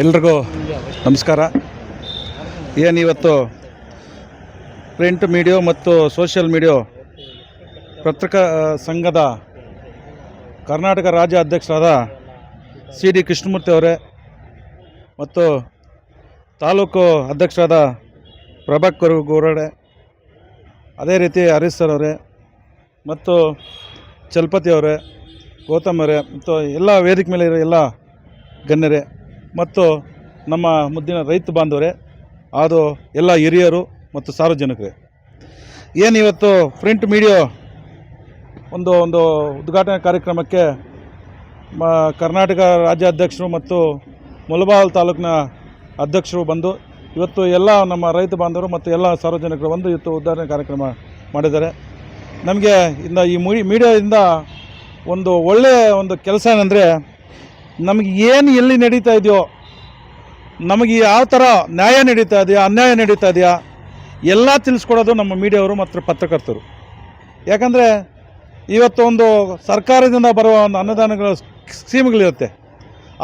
ಎಲ್ರಿಗೂ ನಮಸ್ಕಾರ. ಏನಿವತ್ತು ಪ್ರಿಂಟ್ ಮೀಡಿಯೋ ಮತ್ತು ಸೋಷಿಯಲ್ ಮೀಡಿಯೋ ಪತ್ರಿಕಾ ಸಂಘದ ಕರ್ನಾಟಕ ರಾಜ್ಯ ಅಧ್ಯಕ್ಷರಾದ ಸಿ ಡಿ ಕೃಷ್ಣಮೂರ್ತಿ ಅವರೇ ಮತ್ತು ತಾಲೂಕು ಅಧ್ಯಕ್ಷರಾದ ಪ್ರಭಾಕರ್ ಗೋರಡೆ ಅದೇ ರೀತಿ ಹರೀಶ್ ಸರ್ ಅವರೇ ಮತ್ತು ಚಲಪತಿ ಅವರೇ, ಗೌತಮ್ ಅವರೇ ಮತ್ತು ಎಲ್ಲ ವೇದಿಕೆ ಮೇಲೆ ಇರೋ ಎಲ್ಲ ಗಣ್ಯರೇ ಮತ್ತು ನಮ್ಮ ಮುದ್ದಿನ ರೈತ ಬಾಂಧವರೇ ಅದು ಎಲ್ಲ ಹಿರಿಯರು ಮತ್ತು ಸಾರ್ವಜನಿಕರೇ. ಏನು ಇವತ್ತು ಪ್ರಿಂಟ್ ಮೀಡಿಯೋ ಒಂದು ಒಂದು ಉದ್ಘಾಟನಾ ಕಾರ್ಯಕ್ರಮಕ್ಕೆ ಮ, ಕರ್ನಾಟಕ ರಾಜ್ಯ ಅಧ್ಯಕ್ಷರು ಮತ್ತು ಮುಲಬಾಲ್ ತಾಲೂಕಿನ ಅಧ್ಯಕ್ಷರು ಬಂದು, ಇವತ್ತು ಎಲ್ಲ ನಮ್ಮ ರೈತ ಬಾಂಧವರು ಮತ್ತು ಎಲ್ಲ ಸಾರ್ವಜನಿಕರು ಬಂದು ಇವತ್ತು ಉದ್ಘಾಟನೆ ಕಾರ್ಯಕ್ರಮ ಮಾಡಿದ್ದಾರೆ. ನಮಗೆ ಇಂದ ಈ ಮುಡಿ ಮೀಡಿಯಾದಿಂದ ಒಂದು ಒಳ್ಳೆಯ ಒಂದು ಕೆಲಸ ಏನಂದರೆ ನಮಗೆ ಏನು ಎಲ್ಲಿ ನಡೀತಾ ಇದೆಯೋ, ನಮಗೆ ಯಾವ ಥರ ನ್ಯಾಯ ನಡೀತಾ ಇದೆಯಾ, ಅನ್ಯಾಯ ನಡೀತಾ ಇದೆಯಾ, ಎಲ್ಲ ತಿಳಿಸ್ಕೊಡೋದು ನಮ್ಮ ಮೀಡಿಯಾವರು ಮತ್ತು ಪತ್ರಕರ್ತರು. ಯಾಕಂದರೆ ಇವತ್ತು ಒಂದು ಸರ್ಕಾರದಿಂದ ಬರುವ ಒಂದು ಅನ್ನದಾನಗಳ ಸ್ಕೀಮ್ಗಳಿರುತ್ತೆ.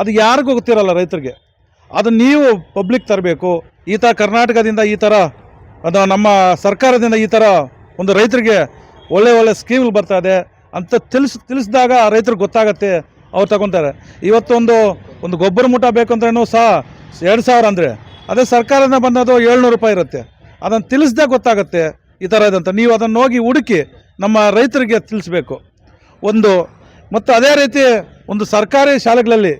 ಅದು ಯಾರಿಗೂ ಗೊತ್ತಿರಲ್ಲ ರೈತರಿಗೆ. ಅದು ನೀವು ಪಬ್ಲಿಕ್ ತರಬೇಕು. ಈ ಥರ ಕರ್ನಾಟಕದಿಂದ ಈ ಥರ, ಅದು ನಮ್ಮ ಸರ್ಕಾರದಿಂದ ಈ ಥರ ಒಂದು ರೈತರಿಗೆ ಒಳ್ಳೆ ಒಳ್ಳೆ ಸ್ಕೀಮ್ಗಳು ಬರ್ತಾ ಇದೆ ಅಂತ ತಿಳಿಸ್, ತಿಳಿಸಿದಾಗ ರೈತರಿಗೆ ಗೊತ್ತಾಗತ್ತೆ. ಅವ್ರು ತಗೊತಾರೆ. ಇವತ್ತೊಂದು, ಒಂದು ಗೊಬ್ಬರ ಮೂಟ ಬೇಕಂದ್ರೂ ಸಹ ಎರಡು ಸಾವಿರ ಅಂದರೆ. ಅದೇ ಸರ್ಕಾರದಿಂದ ಬಂದದ್ದು ಏಳ್ನೂರು ರೂಪಾಯಿ ಇರುತ್ತೆ. ಅದನ್ನು ತಿಳಿಸ್ದೆ ಗೊತ್ತಾಗುತ್ತೆ ಈ ಥರ ಇದಂತ ನೀವು ಅದನ್ನು ಹೋಗಿ ಹುಡುಕಿ ನಮ್ಮ ರೈತರಿಗೆ ತಿಳಿಸ್ಬೇಕು. ಒಂದು, ಮತ್ತು ಅದೇ ರೀತಿ ಒಂದು ಸರ್ಕಾರಿ ಶಾಲೆಗಳಲ್ಲಿ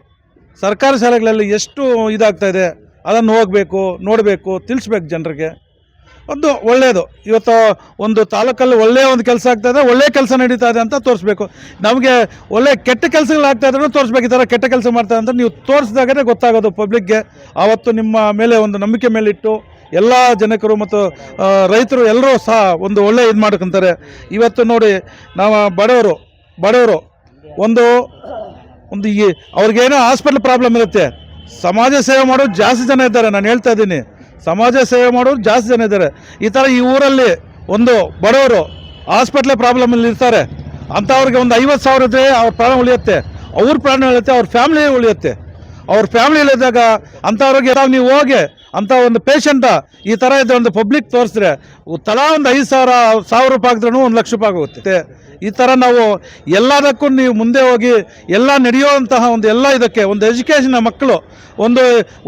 ಸರ್ಕಾರಿ ಶಾಲೆಗಳಲ್ಲಿ ಎಷ್ಟು ಇದಾಗ್ತಾ ಇದೆ, ಅದನ್ನು ಹೋಗಬೇಕು, ನೋಡಬೇಕು, ತಿಳಿಸ್ಬೇಕು ಜನರಿಗೆ. ಒಂದು ಒಳ್ಳೆಯದು ಇವತ್ತು ಒಂದು ತಾಲೂಕಲ್ಲಿ ಒಳ್ಳೆಯ ಒಂದು ಕೆಲಸ ಆಗ್ತಾ ಇದೆ ಒಳ್ಳೆಯ ಕೆಲಸ ನಡೀತಾ ಇದೆ ಅಂತ ತೋರಿಸ್ಬೇಕು. ನಮಗೆ ಒಳ್ಳೆಯ ಕೆಟ್ಟ ಕೆಲಸಗಳು ಆಗ್ತಾ ಇದ್ರೂ ತೋರಿಸ್ಬೇಕು, ಈ ಥರ ಕೆಟ್ಟ ಕೆಲಸ ಮಾಡ್ತಾರೆ ಅಂತ ನೀವು ತೋರಿಸಿದಾಗಲೇ ಗೊತ್ತಾಗೋದು ಪಬ್ಲಿಕ್ಗೆ ಆವತ್ತು ನಿಮ್ಮ ಮೇಲೆ ಒಂದು ನಂಬಿಕೆ ಮೇಲಿಟ್ಟು ಎಲ್ಲ ಜನಕರು ಮತ್ತು ರೈತರು ಎಲ್ಲರೂ ಸಹ ಒಂದು ಒಳ್ಳೆಯ ಇದು ಮಾಡ್ಕೊತಾರೆ. ಇವತ್ತು ನೋಡಿ, ನಾವು ಬಡವರು ಬಡವರು ಒಂದು ಒಂದು ಈ ಅವ್ರಿಗೇನೋ ಹಾಸ್ಪಿಟ್ಲ್ ಪ್ರಾಬ್ಲಮ್ ಇರುತ್ತೆ. ಸಮಾಜ ಸೇವೆ ಮಾಡೋರು ಜಾಸ್ತಿ ಜನ ಇದ್ದಾರೆ, ನಾನು ಹೇಳ್ತಾ ಇದ್ದೀನಿ. ಸಮಾಜ ಸೇವೆ ಮಾಡೋರು ಜಾಸ್ತಿ ಜನ ಇದ್ದಾರೆ. ಈ ಥರ ಈ ಊರಲ್ಲಿ ಒಂದು ಬಡವರು ಹಾಸ್ಪಿಟ್ಲೇ ಪ್ರಾಬ್ಲಮಲ್ಲಿ ಇರ್ತಾರೆ. ಅಂಥವ್ರಿಗೆ ಒಂದು ಐವತ್ತು ಸಾವಿರ ಇದ್ದರೆ ಅವ್ರ ಪ್ರಾಣ ಉಳಿಯುತ್ತೆ. ಅವ್ರ ಪ್ರಾಣ ಉಳಿಯುತ್ತೆ, ಅವ್ರ ಫ್ಯಾಮಿಲಿ ಉಳಿಯುತ್ತೆ. ಅವ್ರ ಫ್ಯಾಮಿಲಿ ಇಲ್ಲದಾಗ ಅಂಥವ್ರಿಗೆ ನಾವು ನೀವು ಹೋಗಿ ಅಂಥ ಒಂದು ಪೇಷಂಟ ಈ ಥರ ಇದ್ರೆ ಒಂದು ಪಬ್ಲಿಕ್ ತೋರಿಸಿದ್ರೆ, ತಲಾ ಒಂದು ಐದು ಸಾವಿರ ಸಾವಿರ ರೂಪಾಯಿ ಹಾಕಿದ್ರೂ ಒಂದು ಲಕ್ಷ ರೂಪಾಯಿ ಆಗುತ್ತೆ. ಈ ಥರ ನಾವು ಎಲ್ಲದಕ್ಕೂ ನೀವು ಮುಂದೆ ಹೋಗಿ ಎಲ್ಲ ನಡೆಯುವಂತಹ ಒಂದು ಎಲ್ಲ ಇದಕ್ಕೆ, ಒಂದು ಎಜುಕೇಷನ್ ಮಕ್ಕಳು, ಒಂದು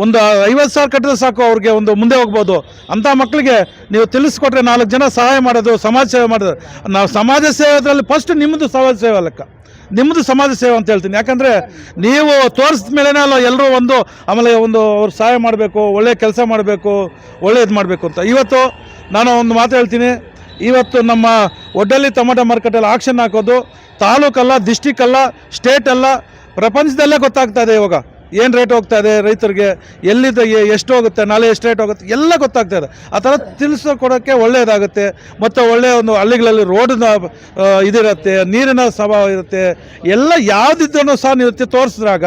ಒಂದು ಐವತ್ತು ಸಾವಿರ ಕಟ್ಟಿದ್ರೆ ಸಾಕು ಅವ್ರಿಗೆ ಒಂದು ಮುಂದೆ ಹೋಗ್ಬೋದು. ಅಂತ ಮಕ್ಕಳಿಗೆ ನೀವು ತಿಳಿಸ್ಕೊಟ್ರೆ ನಾಲ್ಕು ಜನ ಸಹಾಯ ಮಾಡೋದು, ಸಮಾಜ ಸೇವೆ ಮಾಡೋದು. ನಾವು ಸಮಾಜ ಸೇವೆದ್ರಲ್ಲಿ ಫಸ್ಟ್ ನಿಮ್ಮದು ಸಮಾಜ ಸೇವೆ ಲೆಕ್ಕ ನಿಮ್ಮದು ಸಮಾಜ ಸೇವೆ ಅಂತ ಹೇಳ್ತೀನಿ. ಯಾಕಂದರೆ ನೀವು ತೋರಿಸಿದ ಮೇಲೇ ಅಲ್ಲ ಎಲ್ಲರೂ ಒಂದು ಆಮೇಲೆ ಒಂದು ಅವ್ರು ಸಹಾಯ ಮಾಡಬೇಕು, ಒಳ್ಳೆ ಕೆಲಸ ಮಾಡಬೇಕು ಒಳ್ಳೆಯದು ಮಾಡಬೇಕು ಅಂತ. ಇವತ್ತು ನಾನು ಒಂದು ಮಾತು ಹೇಳ್ತೀನಿ. ಇವತ್ತು ನಮ್ಮ ಒಡ್ಡಲ್ಲಿ ಟೊಮೆಟೊ ಮಾರ್ಕೆಟಲ್ಲಿ ಆಕ್ಷನ್ ಹಾಕೋದು, ತಾಲೂಕಲ್ಲ ಡಿಸ್ಟಿಕ್ ಅಲ್ಲ ಸ್ಟೇಟ್ ಅಲ್ಲ, ಪ್ರಪಂಚದಲ್ಲೇ ಗೊತ್ತಾಗ್ತಾ ಇದೆ ಇವಾಗ. ಏನು ರೇಟ್ ಹೋಗ್ತಾ ಇದೆ ರೈತರಿಗೆ ಎಲ್ಲಿದ್ದ ಎಷ್ಟು ಹೋಗುತ್ತೆ, ನಾಳೆ ಎಷ್ಟು ರೇಟ್ ಹೋಗುತ್ತೆ, ಎಲ್ಲ ಗೊತ್ತಾಗ್ತಾ ಇದೆ. ಆ ಥರ ತಿಳಿಸ್ಕೊಡೋಕ್ಕೆ ಒಳ್ಳೆಯದಾಗುತ್ತೆ ಮತ್ತು ಒಳ್ಳೆಯ ಒಂದು ಹಳ್ಳಿಗಳಲ್ಲಿ ರೋಡಿನ ಇದಿರುತ್ತೆ, ನೀರಿನ ಸ್ವಭಾವ ಇರುತ್ತೆ, ಎಲ್ಲ ಯಾವುದಿದ್ದನ್ನು ಸಹ ನೀವು ತೋರಿಸಿದಾಗ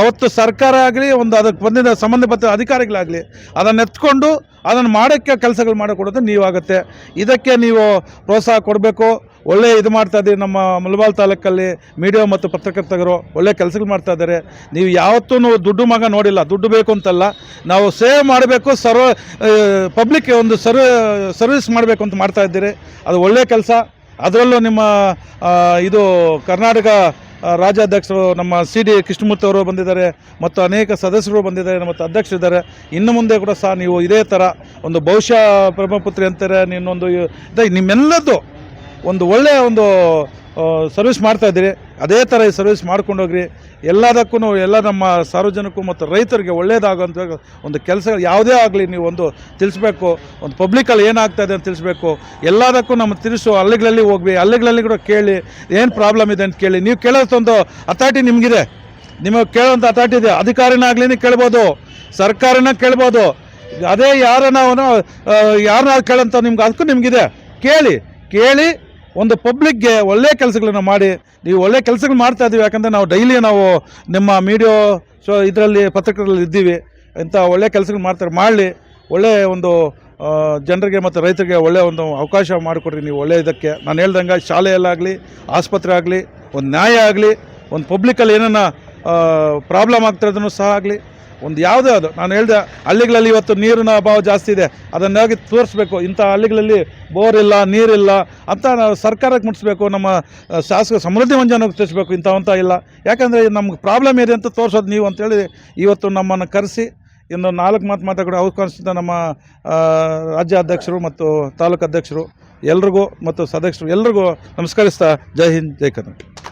ಅವತ್ತು ಸರ್ಕಾರ ಆಗಲಿ, ಒಂದು ಅದಕ್ಕೆ ಬಂದಿದ್ದ ಸಂಬಂಧಪಟ್ಟ ಅಧಿಕಾರಿಗಳಾಗಲಿ, ಅದನ್ನು ಎತ್ಕೊಂಡು ಅದನ್ನು ಮಾಡೋಕ್ಕೆ ಕೆಲಸಗಳು ಮಾಡಿಕೊಡೋದು ನೀವಾಗುತ್ತೆ. ಇದಕ್ಕೆ ನೀವು ಪ್ರೋತ್ಸಾಹ ಕೊಡಬೇಕು. ಒಳ್ಳೆ ಇದು ಮಾಡ್ತಾ ಇದ್ದೀವಿ ನಮ್ಮ ಮುಲ್ಬಾಲ್ ತಾಲೂಕಲ್ಲಿ ಮೀಡಿಯಾ ಮತ್ತು ಪತ್ರಕರ್ತರು ಒಳ್ಳೆ ಕೆಲಸಗಳು ಮಾಡ್ತಾ ಇದ್ದಾರೆ. ನೀವು ಯಾವತ್ತೂ ದುಡ್ಡು ಮಗ ನೋಡಿಲ್ಲ, ದುಡ್ಡು ಬೇಕು ಅಂತಲ್ಲ, ನಾವು ಸೇವ್ ಮಾಡಬೇಕು, ಸರ್ವ ಪಬ್ಲಿಕ್ ಒಂದು ಸರ್ವ, ಸರ್ವಿಸ್ ಮಾಡಬೇಕು ಅಂತ ಮಾಡ್ತಾ ಇದ್ದೀರಿ. ಅದು ಒಳ್ಳೆಯ ಕೆಲಸ. ಅದರಲ್ಲೂ ನಿಮ್ಮ ಇದು ಕರ್ನಾಟಕ ರಾಜ್ಯಾಧ್ಯಕ್ಷರು ನಮ್ಮ ಸಿ ಡಿ ಕೃಷ್ಣಮೂರ್ತಿ ಅವರು ಬಂದಿದ್ದಾರೆ ಮತ್ತು ಅನೇಕ ಸದಸ್ಯರು ಬಂದಿದ್ದಾರೆ, ಮತ್ತು ಅಧ್ಯಕ್ಷರಿದ್ದಾರೆ ಇನ್ನು ಮುಂದೆ ಕೂಡ ಸಹ ನೀವು ಇದೇ ಥರ ಒಂದು ಬಹುಶಃ ಬ್ರಹ್ಮಪುತ್ರಿ ಅಂತಾರೆ ನಿನ್ನೊಂದು ನಿಮ್ಮೆಲ್ಲದ್ದು ಒಂದು ಒಳ್ಳೆಯ ಒಂದು ಸರ್ವಿಸ್ ಮಾಡ್ತಾ ಇದ್ದೀರಿ. ಅದೇ ಥರ ಈ ಸರ್ವಿಸ್ ಮಾಡ್ಕೊಂಡು ಹೋಗ್ರಿ. ಎಲ್ಲದಕ್ಕೂ ಎಲ್ಲ ನಮ್ಮ ಸಾರ್ವಜನಿಕರು ಮತ್ತು ರೈತರಿಗೆ ಒಳ್ಳೆಯದಾಗುವಂಥ ಒಂದು ಕೆಲಸ ಯಾವುದೇ ಆಗಲಿ ನೀವು ಒಂದು ತಿಳಿಸ್ಬೇಕು. ಒಂದು ಪಬ್ಲಿಕಲ್ಲಿ ಏನಾಗ್ತಾ ಇದೆ ಅಂತ ತಿಳಿಸ್ಬೇಕು. ಎಲ್ಲದಕ್ಕೂ ನಮ್ಮ ತಿಳಿಸು, ಹಳ್ಳಿಗಳಲ್ಲಿ ಹೋಗ್ವಿ ಹಳ್ಳಿಗಳಲ್ಲಿ ಕೂಡ ಕೇಳಿ, ಏನು ಪ್ರಾಬ್ಲಮ್ ಇದೆ ಅಂತ ಕೇಳಿ. ನೀವು ಕೇಳೋದೊಂದು ಅಥಾರಿಟಿ ನಿಮಗಿದೆ. ನಿಮಗೆ ಕೇಳೋಂಥ ಅಥಾರಿಟಿ ಇದೆ. ಅಧಿಕಾರಿನಾಗಲಿ ಕೇಳ್ಬೋದು. ಸರ್ಕಾರನ ಕೇಳ್ಬೋದು. ಅದೇ ಯಾರನ್ನ ಯಾರನ್ನ ಕೇಳಂತ ನಿಮ್ಗೆ, ಅದಕ್ಕೂ ನಿಮಗಿದೆ. ಕೇಳಿ ಕೇಳಿ ಒಂದು ಪಬ್ಲಿಕ್ಗೆ ಒಳ್ಳೆಯ ಕೆಲಸಗಳನ್ನು ಮಾಡಿ, ನೀವು ಒಳ್ಳೆಯ ಕೆಲಸಗಳು ಮಾಡ್ತಾ ಇದ್ದೀವಿ ಯಾಕಂದರೆ ನಾವು ಡೈಲಿ ನಾವು ನಿಮ್ಮ ಮೀಡಿಯೋ ಶೋ ಇದರಲ್ಲಿ, ಪತ್ರಿಕೆಗಳಲ್ಲಿ ಇದ್ದೀವಿ. ಇಂಥ ಒಳ್ಳೆಯ ಕೆಲಸಗಳು ಮಾಡ್ತಾರೆ, ಮಾಡಲಿ. ಒಳ್ಳೆಯ ಒಂದು ಜನರಿಗೆ ಮತ್ತು ರೈತರಿಗೆ ಒಳ್ಳೆಯ ಒಂದು ಅವಕಾಶ ಮಾಡಿಕೊಡ್ರಿ ನೀವು ಒಳ್ಳೆಯ ಇದಕ್ಕೆ. ನಾನು ಹೇಳ್ದಂಗೆ ಶಾಲೆಯಲ್ಲಾಗಲಿ, ಆಸ್ಪತ್ರೆ ಆಗಲಿ, ಒಂದು ನ್ಯಾಯ ಆಗಲಿ, ಒಂದು ಪಬ್ಲಿಕಲ್ಲಿ ಏನನ್ನ ಪ್ರಾಬ್ಲಮ್ ಆಗ್ತಿರೋದನ್ನು ಸಹ ಆಗಲಿ. ಒಂದು ಯಾವುದೇ ಅದು. ನಾನು ಹೇಳಿದೆ, ಹಳ್ಳಿಗಳಲ್ಲಿ ಇವತ್ತು ನೀರಿನ ಅಭಾವ ಜಾಸ್ತಿ ಇದೆ. ಅದನ್ನಾಗಿ ತೋರಿಸ್ಬೇಕು. ಇಂಥ ಹಳ್ಳಿಗಳಲ್ಲಿ ಬೋರ್ ಇಲ್ಲ ನೀರಿಲ್ಲ ಅಂತ ನಾವು ಸರ್ಕಾರಕ್ಕೆ ಮುಟ್ಟಿಸ್ಬೇಕು. ನಮ್ಮ ಶಾಸಕ ಸಮೃದ್ಧಿ ಮಂಜಾನ ತಿಳಿಸ್ಬೇಕು ಇಂಥವಂತ ಇಲ್ಲ. ಯಾಕಂದರೆ ನಮ್ಗೆ ಪ್ರಾಬ್ಲಮ್ ಇದೆ ಅಂತ ತೋರಿಸೋದು ನೀವು ಅಂತೇಳಿ ಇವತ್ತು ನಮ್ಮನ್ನು ಕರೆಸಿ ಇನ್ನು ನಾಲ್ಕು ಮಾತು ಮಾತಾಡೋ ಅವಕಾಶದಿಂದ ನಮ್ಮ ರಾಜ್ಯ ಅಧ್ಯಕ್ಷರು ಮತ್ತು ತಾಲೂಕು ಅಧ್ಯಕ್ಷರು ಎಲ್ರಿಗೂ ಮತ್ತು ಸದಸ್ಯರು ಎಲ್ರಿಗೂ ನಮಸ್ಕರಿಸ್ತಾ ಜೈ ಹಿಂದ್, ಜೈ ಕರ್ನಾಟಕ.